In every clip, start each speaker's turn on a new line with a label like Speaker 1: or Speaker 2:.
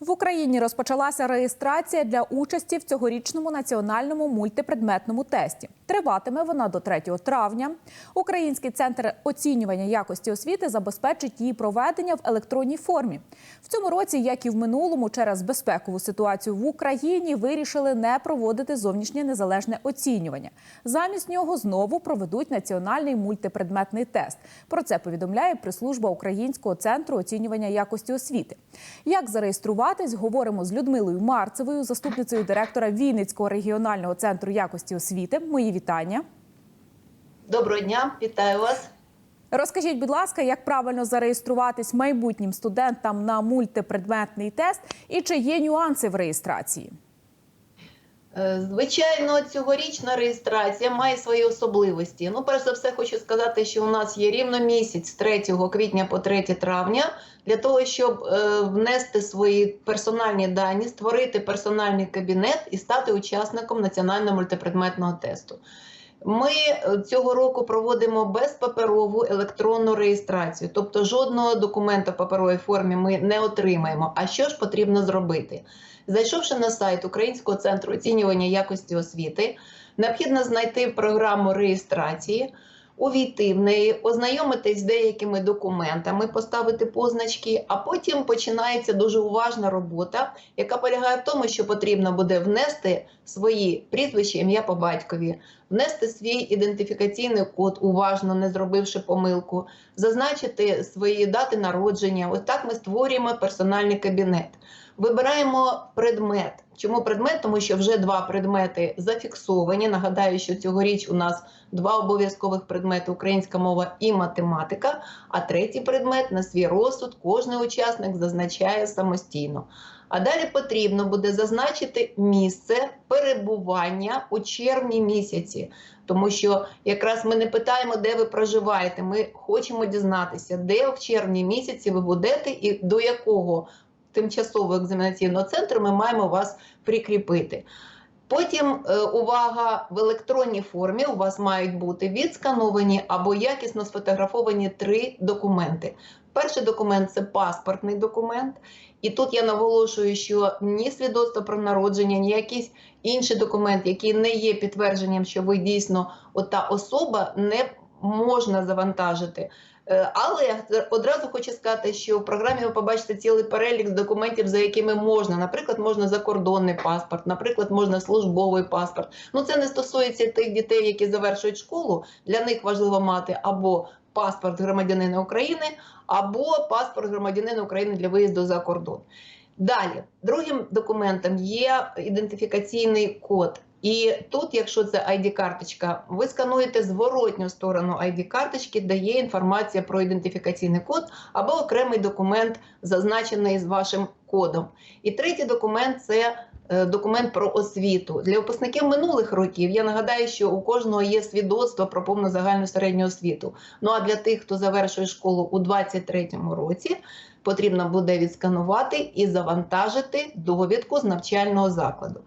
Speaker 1: В Україні розпочалася реєстрація для участі в цьогорічному національному мультипредметному тесті. Триватиме вона до 3 травня. Український центр оцінювання якості освіти забезпечить її проведення в електронній формі. В цьому році, як і в минулому, через безпекову ситуацію в Україні вирішили не проводити зовнішнє незалежне оцінювання. Замість нього знову проведуть національний мультипредметний тест. Про це повідомляє прес-служба Українського центру оцінювання якості освіти. Як зареєструватись, говоримо з Людмилою Марцевою, заступницею директора Вінницького регіонального центру якості освіти. Мої вітання.
Speaker 2: Доброго дня, вітаю вас.
Speaker 1: Розкажіть, будь ласка, як правильно зареєструватись майбутнім студентам на мультипредметний тест і чи є нюанси в реєстрації?
Speaker 2: Е, Звичайно, цьогорічна реєстрація має свої особливості. Ну, перш за все, хочу сказати, що у нас є рівно місяць з 3 квітня по 3 травня для того, щоб е, внести свої персональні дані, створити персональний кабінет і стати учасником національного мультипредметного тесту. Ми е, цього року проводимо безпаперову електронну реєстрацію, тобто жодного документа в паперовій формі ми не отримаємо. А що ж потрібно зробити? Зайшовши на сайт Українського центру оцінювання якості освіти, необхідно знайти програму реєстрації, увійти в неї, ознайомитись з деякими документами, поставити позначки, а потім починається дуже уважна робота, яка полягає в тому, що потрібно буде внести свої прізвища, ім'я по батькові, внести свій ідентифікаційний код, уважно не зробивши помилку, зазначити свої дати народження. Ось так ми створюємо персональний кабінет. Вибираємо предмет. Чому предмет? Тому що вже два предмети зафіксовані. Нагадаю, що цьогоріч у нас два обов'язкових предмети українська мова і математика. А третій предмет на свій розсуд кожен учасник зазначає самостійно. А далі потрібно буде зазначити місце перебування у червні місяці, тому що якраз ми не питаємо, де ви проживаєте. Ми хочемо дізнатися, де в червні місяці ви будете і до якого тимчасового екзаменаційного центру ми маємо вас прикріпити. Потім е, увага в електронній формі у вас мають бути відскановані або якісно сфотографовані три документи. Перший документ це паспортний документ, і тут я наголошую, що ні свідоцтво про народження, ні якийсь інший документ, який не є підтвердженням, що ви дійсно ота особа, не можна завантажити. Е, Але одразу хочу сказати, що в програмі ви побачите цілий перелік документів, за якими можна. Наприклад, можна закордонний паспорт, наприклад, можна службовий паспорт. Ну це не стосується тих дітей, які завершують школу. Для них важливо мати або паспорт громадянина України, або паспорт громадянина України для виїзду за кордон. Далі, другим документом є ідентифікаційний код. І тут, якщо це ID-карточка, ви скануєте зворотню сторону ID-карточки, де є інформація про ідентифікаційний код або окремий документ, зазначений з вашим кодом. І третій документ це е, документ про освіту. Для випускників минулих років я нагадаю, що у кожного є свідоцтво про повну загальну середню освіту. Ну а для тих, хто завершує школу у 2023 році, потрібно буде відсканувати і завантажити довідку з навчального закладу.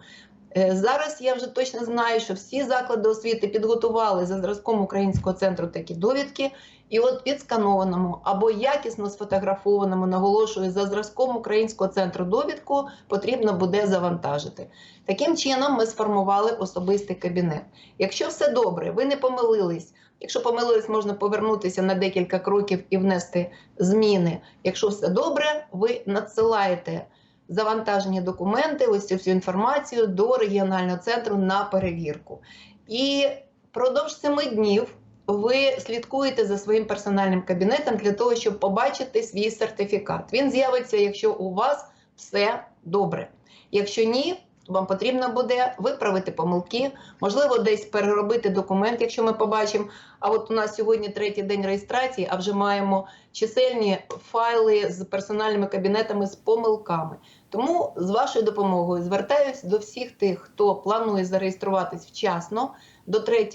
Speaker 2: Е, Зараз я вже точно знаю, що всі заклади освіти підготували за зразком українського центру такі довідки, і от відсканованому або якісно сфотографованому, наголошую, за зразком українського центру довідку потрібно буде завантажити. Таким чином, ми сформували особистий кабінет. Якщо все добре, ви не помилились. Якщо помилились, можна повернутися на декілька кроків і внести зміни. Якщо все добре, ви надсилаєте завантажені документи, ось цю всю інформацію до регіонального центру на перевірку. І впродовж семи днів ви слідкуєте за своїм персональним кабінетом для того, щоб побачити свій сертифікат. Він з'явиться, якщо у вас все добре. Якщо ні, вам потрібно буде виправити помилки, можливо, десь переробити документ, якщо ми побачимо. А от у нас сьогодні третій день реєстрації, а вже маємо чисельні файли з персональними кабінетами з помилками. Тому з вашою допомогою звертаюся до всіх тих, хто планує зареєструватись вчасно до 3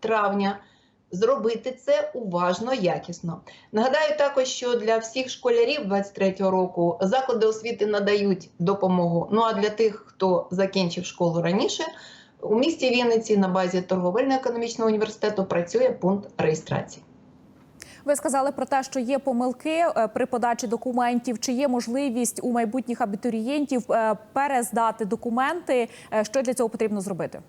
Speaker 2: травня. Зробити це уважно, якісно. Нагадаю також, що для всіх школярів 23-го року заклади освіти надають допомогу. Ну а для тих, хто закінчив школу раніше, у місті Вінниці на базі торговельно-економічного університету працює пункт реєстрації.
Speaker 1: Ви сказали про те, що є помилки е, при подачі документів. Чи є можливість у майбутніх абітурієнтів е, перездати документи? Е, Що для цього потрібно зробити?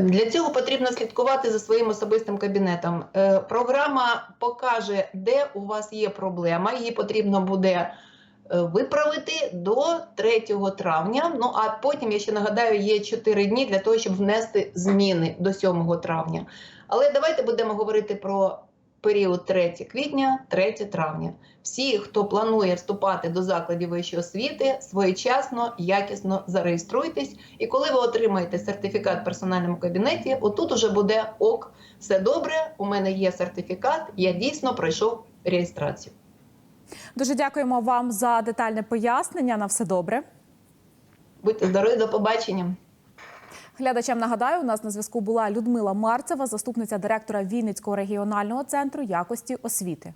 Speaker 2: Для цього потрібно слідкувати за своїм особистим кабінетом. Програма покаже, де у вас є проблема. Її потрібно буде виправити до 3 травня. Ну а потім, я ще нагадаю, є 4 дні для того, щоб внести зміни до 7 травня. Але давайте будемо говорити про період 3 квітня, 3 травня. Всі, хто планує вступати до закладів вищої освіти, своєчасно, якісно зареєструйтесь. І коли ви отримаєте сертифікат в персональному кабінеті, отут уже буде ок, все добре. У мене є сертифікат, я дійсно пройшов реєстрацію.
Speaker 1: Дуже дякуємо вам за детальне пояснення. На все добре.
Speaker 2: Будьте здорові, до побачення.
Speaker 1: Глядачам нагадаю, у нас на зв'язку була Людмила Марцева, заступниця директора Вінницького регіонального центру якості освіти.